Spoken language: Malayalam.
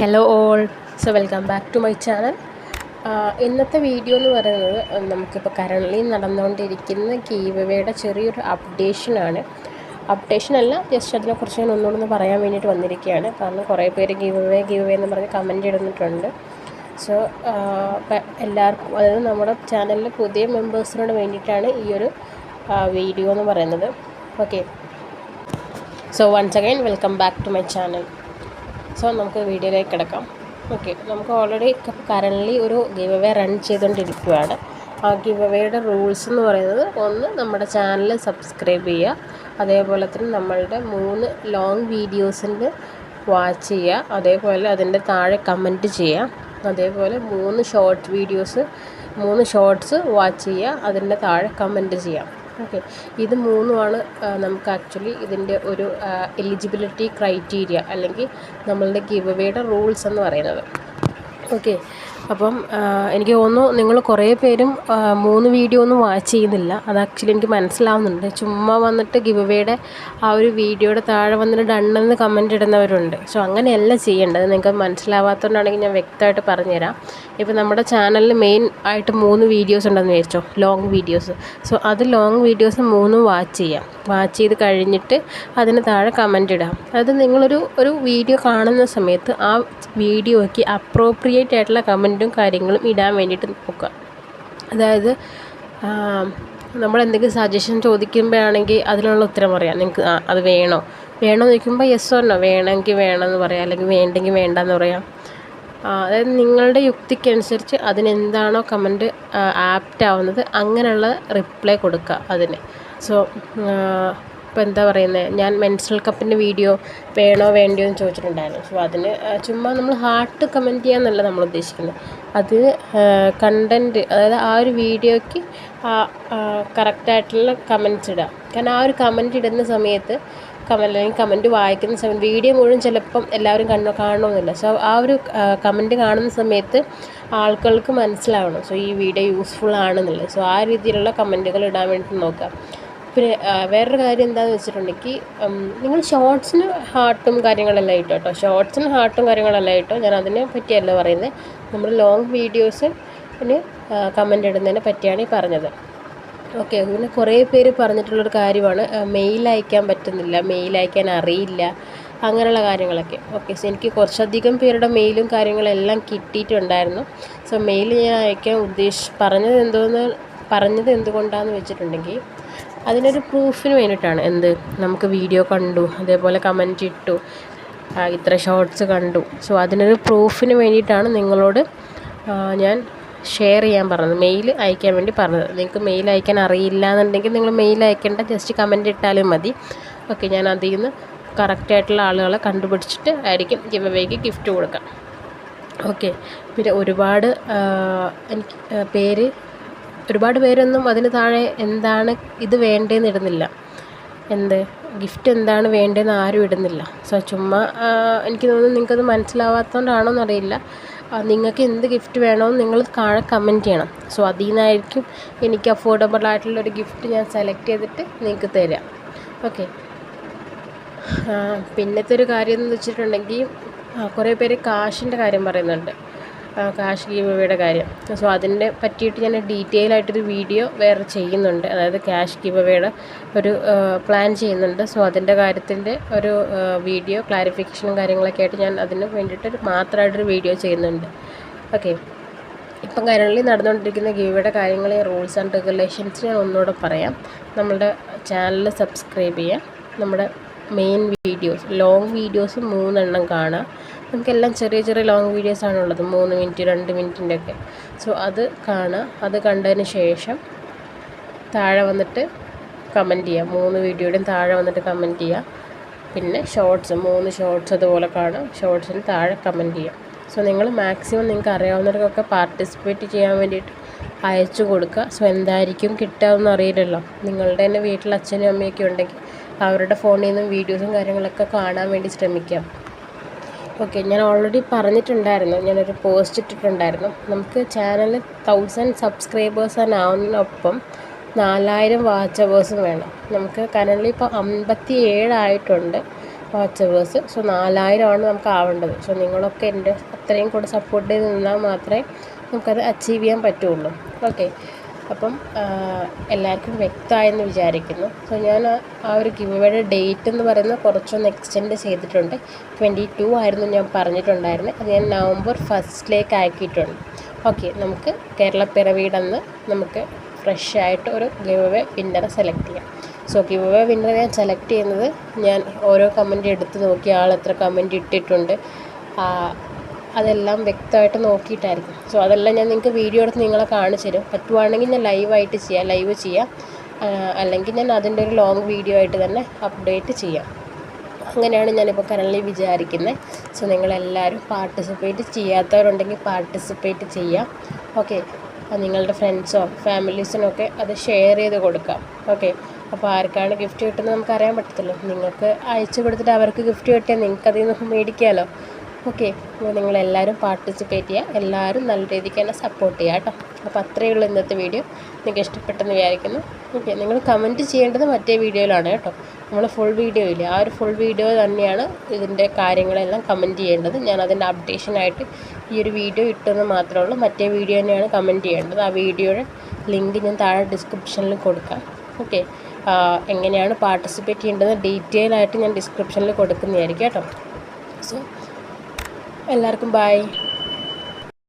Hello all so welcome back to my channel ഇന്നത്തെ വീഡിയോ എന്ന് പറയുന്നത് നമുക്കിപ്പോൾ കറണ്ട്ലി നടന്നുകൊണ്ടിരിക്കുന്ന കീവയുടെ ചെറിയൊരു അപ്ഡേഷനാണ് അപ്ഡേഷൻ അല്ല ജസ്റ്റ് അതിനെക്കുറിച്ച് ഞാൻ ഒന്നുകൂടെ ഒന്ന് പറയാൻ വേണ്ടിയിട്ട് വന്നിരിക്കുകയാണ്. കാരണം കുറേ പേര് ഗീവവേ ഗീവവേ എന്ന് പറഞ്ഞ് കമന്റ് ഇടുന്നിട്ടുണ്ട് സോ എല്ലാവർക്കും അതായത് നമ്മുടെ ചാനലിലെ പുതിയ മെമ്പേഴ്സിനോട് വേണ്ടിയിട്ടാണ് ഈ ഒരു വീഡിയോ എന്ന് പറയുന്നത്. Okay so once again welcome back to my channel so നമുക്ക് വീഡിയോയിലേക്ക് കിടക്കാം. ഓക്കെ നമുക്ക് ഓൾറെഡി കറന്റ്ലി ഒരു ഗിവ് അവേ റൺ ചെയ്തുകൊണ്ടിരിക്കുകയാണ് ആ ഗിവ് അവേയുടെ റൂൾസ് എന്ന് പറയുന്നത് ഒന്ന് നമ്മുടെ ചാനൽ സബ്സ്ക്രൈബ് ചെയ്യുക. അതേപോലെ തന്നെ നമ്മളുടെ മൂന്ന് ലോങ് വീഡിയോസിന്റെ വാച്ച് ചെയ്യുക. അതേപോലെ അതിന്റെ താഴെ കമന്റ് ചെയ്യുക. അതേപോലെ മൂന്ന് ഷോർട്ട് വീഡിയോസ് മൂന്ന് ഷോർട്സ് വാച്ച് ചെയ്യുക. അതിന്റെ താഴെ കമന്റ് ചെയ്യാം ഓക്കെ. ഇത് മൂന്നുമാണ് നമുക്ക് ആക്ച്വലി ഇതിന്റെ ഒരു എലിജിബിലിറ്റി ക്രൈറ്റീരിയ അല്ലെങ്കിൽ നമ്മളുടെ ഗിവ് അവേയുടെ റൂൾസ് എന്ന് പറയുന്നത്. ഓക്കെ. അപ്പം എനിക്ക് തോന്നുന്നു നിങ്ങൾ കുറേ പേരും മൂന്ന് വീഡിയോ ഒന്നും വാച്ച് ചെയ്യുന്നില്ല. അത് ആക്ച്വലി എനിക്ക് മനസ്സിലാവുന്നുണ്ട്. ചുമ്മാ വന്നിട്ട് ഗിവ് അവേയുടെ ആ ഒരു വീഡിയോയുടെ താഴെ വന്നിട്ട് ഡണ്ണെന്ന് കമന്റ് ഇടുന്നവരുണ്ട്. സോ അങ്ങനെയല്ല ചെയ്യേണ്ടത്. നിങ്ങൾക്ക് മനസ്സിലാവാത്തതുകൊണ്ടാണെങ്കിൽ ഞാൻ വ്യക്തമായിട്ട് പറഞ്ഞുതരാം. ഇപ്പോൾ നമ്മുടെ ചാനലിൽ മെയിൻ ആയിട്ട് മൂന്ന് വീഡിയോസ് ഉണ്ടെന്ന് വിചാരിച്ചോ? Long videos. സോ അത് ലോങ് വീഡിയോസ് മൂന്നും വാച്ച് ചെയ്യാം. വാച്ച് ചെയ്ത് കഴിഞ്ഞിട്ട് അതിന് താഴെ കമന്റ് ഇടാം. അത് നിങ്ങളൊരു ഒരു വീഡിയോ കാണുന്ന സമയത്ത് ആ വീഡിയോയ്ക്ക് അപ്രോപ്രിയേറ്റ് ആയിട്ടുള്ള കമന്റും കാര്യങ്ങളും ഇടാൻ വേണ്ടിയിട്ട് നോക്കുക. അതായത് നമ്മൾ എന്തെങ്കിലും സജഷൻ ചോദിക്കുമ്പോഴാണെങ്കിൽ അതിനുള്ള ഉത്തരം പറയാം. നിങ്ങൾക്ക് അത് വേണോ? വേണോ എന്ന് ചോദിക്കുമ്പോൾ യെസ് ഓർണോ വേണമെങ്കിൽ വേണമെന്ന് പറയാം. അല്ലെങ്കിൽ വേണ്ടെങ്കിൽ വേണ്ട എന്ന് പറയാം അതായത് നിങ്ങളുടെ യുക്തിക്കനുസരിച്ച് അതിനെന്താണോ കമന്റ് ആപ്റ്റ് ആവുന്നത് അങ്ങനെയുള്ള റിപ്ലൈ കൊടുക്കുക അതിന്. സോ ഇപ്പോൾ എന്താ പറയുന്നത് ഞാൻ മെൻസ്ട്രൽ കപ്പിന്റെ വീഡിയോ വേണോ വേണ്ടയോ എന്ന് ചോദിച്ചിട്ടുണ്ടായിരുന്നു. സോ അതിന് ചുമ്മാ നമ്മൾ ഹാർട്ട് കമന്റ് ചെയ്യാന്നല്ല നമ്മൾ ഉദ്ദേശിക്കുന്നത്. അത് കണ്ടന്റ് അതായത് ആ ഒരു വീഡിയോയ്ക്ക് കറക്റ്റായിട്ടുള്ള കമന്റ്സ് ഇടുക. കാരണം ആ ഒരു കമന്റ് ഇടുന്ന സമയത്ത് കമന്റ് അല്ലെങ്കിൽ കമന്റ് വായിക്കുന്ന സമയത്ത് വീഡിയോ മുഴുവൻ ചിലപ്പം എല്ലാവരും കണ്ണു കാണണമെന്നില്ല സോ ആ ഒരു കമന്റ് കാണുന്ന സമയത്ത് ആൾക്കാർക്ക് മനസ്സിലാവണം. സോ ഈ വീഡിയോ യൂസ്ഫുൾ ആണെന്നുള്ളത്. സോ ആ രീതിയിലുള്ള കമന്റുകൾ ഇടാൻ വേണ്ടി നോക്കുക. പിന്നെ വേറൊരു കാര്യം എന്താണെന്ന് വെച്ചിട്ടുണ്ടെങ്കിൽ നിങ്ങൾ ഷോർട്സിന് ഹാർട്ടും കാര്യങ്ങളെല്ലാം ഇട്ടോ? കേട്ടോ ഷോർട്സിന് ഹാർട്ടും കാര്യങ്ങളെല്ലാം ഇട്ടോ? ഞാൻ അതിനെ പറ്റിയല്ല പറയുന്നത് നമ്മൾ ലോങ് വീഡിയോസ് പിന്നെ കമന്റ് ഇടുന്നതിനെ പറ്റിയാണ് ഈ പറഞ്ഞത്. ഓക്കെ പിന്നെ കുറേ പേര് പറഞ്ഞിട്ടുള്ളൊരു കാര്യമാണ്. മെയിൽ അയക്കാൻ പറ്റുന്നില്ല മെയിൽ അയക്കാൻ അറിയില്ല അങ്ങനെയുള്ള കാര്യങ്ങളൊക്കെ. ഓക്കെ സോ എനിക്ക് കുറച്ചധികം പേരുടെ മെയിലും കാര്യങ്ങളെല്ലാം കിട്ടിയിട്ടുണ്ടായിരുന്നു. സോ മെയിൽ ഞാൻ അയക്കാൻ ഉദ്ദേശിച്ച് പറഞ്ഞത് എന്തോന്ന് പറഞ്ഞത് എന്തുകൊണ്ടാണെന്ന് വെച്ചിട്ടുണ്ടെങ്കിൽ അതിനൊരു പ്രൂഫിന് വേണ്ടിയിട്ടാണ്. എന്ത്? നമുക്ക് വീഡിയോ കണ്ടു അതേപോലെ കമന്റ് ഇട്ടു ഇത്ര ഷോർട്സ് കണ്ടു. സോ അതിനൊരു പ്രൂഫിന് വേണ്ടിയിട്ടാണ് നിങ്ങളോട് ഞാൻ ഷെയർ ചെയ്യാൻ പറഞ്ഞത്. മെയിൽ അയക്കാൻ വേണ്ടി പറഞ്ഞത്. നിങ്ങൾക്ക് മെയിൽ അയക്കാൻ അറിയില്ല എന്നുണ്ടെങ്കിൽ നിങ്ങൾ മെയിൽ അയക്കേണ്ട. ജസ്റ്റ് കമന്റ് ഇട്ടാലും മതി. ഓക്കെ ഞാൻ അതിൽ നിന്ന് കറക്റ്റായിട്ടുള്ള ആളുകളെ കണ്ടുപിടിച്ചിട്ട് ആയിരിക്കും ഗിവ് അവേക്ക് ഗിഫ്റ്റ് കൊടുക്കാം. ഓക്കെ പിന്നെ ഒരുപാട് എനിക്ക് പേര് ഒരുപാട് പേരൊന്നും അതിന് താഴെ എന്താണ് ഇത് വേണ്ടതെന്ന് ഇടുന്നില്ല. എന്ത്? ഗിഫ്റ്റ് എന്താണ് വേണ്ടതെന്ന് ആരും ഇടുന്നില്ല. സോ ചുമ്മാ എനിക്ക് തോന്നുന്നു നിങ്ങൾക്കത് മനസ്സിലാവാത്തതുകൊണ്ടാണോ എന്നറിയില്ല നിങ്ങൾക്ക് എന്ത് ഗിഫ്റ്റ് വേണമെന്ന് നിങ്ങൾ താഴെ കമന്റ് ചെയ്യണം. സോ അതിൽ നിന്നായിരിക്കും എനിക്ക് അഫോർഡബിൾ ആയിട്ടുള്ളൊരു ഗിഫ്റ്റ് ഞാൻ സെലക്ട് ചെയ്തിട്ട് നിങ്ങൾക്ക് തരാം. ഓക്കെ. പിന്നത്തെ ഒരു കാര്യം എന്ന് വെച്ചിട്ടുണ്ടെങ്കിൽ കുറേ പേര് കാശിന്റെ കാര്യം പറയുന്നുണ്ട്. കാശ് ഗീവ് കാര്യം. സോ അതിനെ പറ്റിയിട്ട് ഞാൻ ഡീറ്റെയിൽ ആയിട്ടൊരു വീഡിയോ വേറെ ചെയ്യുന്നുണ്ട്. അതായത് ക്യാഷ് ഗീവ് ഒരു പ്ലാൻ ചെയ്യുന്നുണ്ട്. സോ അതിന്റെ കാര്യത്തിന്റെ ഒരു വീഡിയോ ക്ലാരിഫിക്കേഷനും കാര്യങ്ങളൊക്കെ ആയിട്ട് ഞാൻ അതിന് വേണ്ടിയിട്ട് മാത്രമായിട്ടൊരു വീഡിയോ ചെയ്യുന്നുണ്ട്. ഓക്കെ ഇപ്പം കരളിൽ നടന്നുകൊണ്ടിരിക്കുന്ന ഗീവയുടെ കാര്യങ്ങൾ റൂൾസ് ആൻഡ് റെഗുലേഷൻസ് ഞാൻ ഒന്നുകൂടെ പറയാം. നമ്മുടെ ചാനൽ സബ്സ്ക്രൈബ് ചെയ്യുക. നമ്മുടെ മെയിൻ വീഡിയോസ് ലോങ് വീഡിയോസ് മൂന്നെണ്ണം കാണുക. നമുക്കെല്ലാം ചെറിയ ചെറിയ ലോങ് വീഡിയോസ് ഉള്ളത് മൂന്ന് മിനിറ്റ് രണ്ട് മിനിറ്റിന്റെ ഒക്കെ. സോ അത് കാണുക അത് കണ്ടതിന് ശേഷം താഴെ വന്നിട്ട് കമന്റ് ചെയ്യുക മൂന്ന് വീഡിയോയുടെയും താഴെ വന്നിട്ട് കമന്റ് ചെയ്യുക പിന്നെ ഷോർട്സ് മൂന്ന് ഷോർട്സ് അതുപോലെ കാണും. ഷോർട്സിന് താഴെ കമന്റ് ചെയ്യാം. സോ നിങ്ങൾ മാക്സിമം നിങ്ങൾക്ക് അറിയാവുന്നവർക്കൊക്കെ പാർട്ടിസിപ്പേറ്റ് ചെയ്യാൻ വേണ്ടിയിട്ട് അയച്ചു കൊടുക്കുക. സോ എന്തായിരിക്കും കിട്ടാമെന്ന് അറിയില്ലല്ലോ. നിങ്ങളുടെ തന്നെ വീട്ടിൽ അച്ഛനും അമ്മയൊക്കെ ഉണ്ടെങ്കിൽ അവരുടെ ഫോണിൽ നിന്നും വീഡിയോസും കാര്യങ്ങളൊക്കെ കാണാൻ വേണ്ടി ശ്രമിക്കാം. ഓക്കെ ഞാൻ ഓൾറെഡി പറഞ്ഞിട്ടുണ്ടായിരുന്നു. ഞാനൊരു പോസ്റ്റ് ഇട്ടിട്ടുണ്ടായിരുന്നു. നമുക്ക് ചാനൽ തൗസൻഡ് സബ്സ്ക്രൈബേഴ്സ് ആവുന്നതിനൊപ്പം നാലായിരം വാച്ച് അവേഴ്സും വേണം. നമുക്ക് കനലിൽ ഇപ്പോൾ അമ്പത്തി ഏഴായിട്ടുണ്ട് വാച്ചവേഴ്സ് സോ നാലായിരമാണ് നമുക്ക് ആവേണ്ടത്. സോ നിങ്ങളൊക്കെ എന്റെ അത്രയും കൂടെ സപ്പോർട്ട് ചെയ്ത് നിന്നാൽ മാത്രമേ നമുക്കത് അച്ചീവ് ചെയ്യാൻ പറ്റുള്ളൂ. ഓക്കെ അപ്പം എല്ലാവർക്കും വ്യക്തമായെന്ന് വിചാരിക്കുന്നു. സോ ഞാൻ ആ ഒരു ഗിവ് ഡേറ്റ് എന്ന് പറയുന്നത് കുറച്ചൊന്ന് എക്സ്റ്റെൻഡ് ചെയ്തിട്ടുണ്ട്. ട്വന്റി ടു ആയിരുന്നു ഞാൻ പറഞ്ഞിട്ടുണ്ടായിരുന്നത് അത് ഞാൻ നവംബർ ഫസ്റ്റിലേക്ക് ആക്കിയിട്ടുണ്ട്. ഓക്കെ നമുക്ക് കേരള പിറവീടന്ന് നമുക്ക് ഫ്രഷ് ആയിട്ട് ഒരു ഗിവ് അവേ വിന്നറെ സെലക്ട് ചെയ്യാം. സോ ഗിവ് വേ ഞാൻ സെലക്ട് ചെയ്യുന്നത് ഞാൻ ഓരോ കമന്റ് എടുത്ത് നോക്കി ആൾ എത്ര കമന്റ് ഇട്ടിട്ടുണ്ട്. അതെല്ലാം വ്യക്തമായിട്ട് നോക്കിയിട്ടായിരിക്കും. സോ അതെല്ലാം ഞാൻ നിങ്ങൾക്ക് വീഡിയോ എടുത്ത് നിങ്ങളെ കാണിച്ചു തരും. പറ്റുവാണെങ്കിൽ ഞാൻ ലൈവായിട്ട് ചെയ്യാം ലൈവ് ചെയ്യാം. അല്ലെങ്കിൽ ഞാൻ അതിന്റെ ഒരു ലോങ് വീഡിയോ ആയിട്ട് തന്നെ അപ്ഡേറ്റ് ചെയ്യാം. അങ്ങനെയാണ് ഞാനിപ്പോൾ കറൻലി വിചാരിക്കുന്നത് സോ നിങ്ങളെല്ലാവരും പാർട്ടിസിപ്പേറ്റ് ചെയ്യാത്തവരുണ്ടെങ്കിൽ പാർട്ടിസിപ്പേറ്റ് ചെയ്യാം. ഓക്കെ നിങ്ങളുടെ ഫ്രണ്ട്സോ ഫാമിലീസിനൊക്കെ അത് ഷെയർ ചെയ്ത് കൊടുക്കാം. ഓക്കെ അപ്പോൾ ആർക്കാണ് ഗിഫ്റ്റ് കിട്ടുന്നത് നമുക്ക് അറിയാൻ പറ്റത്തില്ല. നിങ്ങൾക്ക് അയച്ചു കൊടുത്തിട്ട് അവർക്ക് ഗിഫ്റ്റ് കിട്ടിയാൽ നിങ്ങൾക്കതിൽ നിന്ന് മേടിക്കാമല്ലോ ഓക്കെ നിങ്ങളെല്ലാവരും പാർട്ടിസിപ്പേറ്റ് ചെയ്യുക. എല്ലാവരും നല്ല രീതിക്ക് തന്നെ സപ്പോർട്ട് ചെയ്യുക കേട്ടോ. അപ്പോൾ അത്രയേ ഉള്ളൂ ഇന്നത്തെ വീഡിയോ നിങ്ങൾക്ക് ഇഷ്ടപ്പെട്ടെന്ന് വിചാരിക്കുന്നു. ഓക്കെ നിങ്ങൾ കമന്റ് ചെയ്യേണ്ടത് മറ്റേ വീഡിയോയിലാണ് കേട്ടോ. നമ്മൾ ഫുൾ വീഡിയോ ഇല്ല? ആ ഒരു ഫുൾ വീഡിയോ തന്നെയാണ് ഇതിന്റെ കാര്യങ്ങളെല്ലാം കമന്റ് ചെയ്യേണ്ടത്. ഞാൻ അതിന്റെ അപ്ഡേഷനായിട്ട് ഈ ഒരു വീഡിയോ ഇട്ടെന്ന് മാത്രമേ ഉള്ളൂ. മറ്റേ വീഡിയോ തന്നെയാണ് കമന്റ് ചെയ്യേണ്ടത്. ആ വീഡിയോയുടെ ലിങ്ക് ഞാൻ താഴെ ഡിസ്ക്രിപ്ഷനിൽ കൊടുക്കാം. ഓക്കെ എങ്ങനെയാണ് പാർട്ടിസിപ്പേറ്റ് ചെയ്യേണ്ടത്? ഡീറ്റെയിൽ ആയിട്ട് ഞാൻ ഡിസ്ക്രിപ്ഷനിൽ കൊടുക്കുന്നതായിരിക്കും കേട്ടോ. സോ എല്ലാവർക്കും ബായ്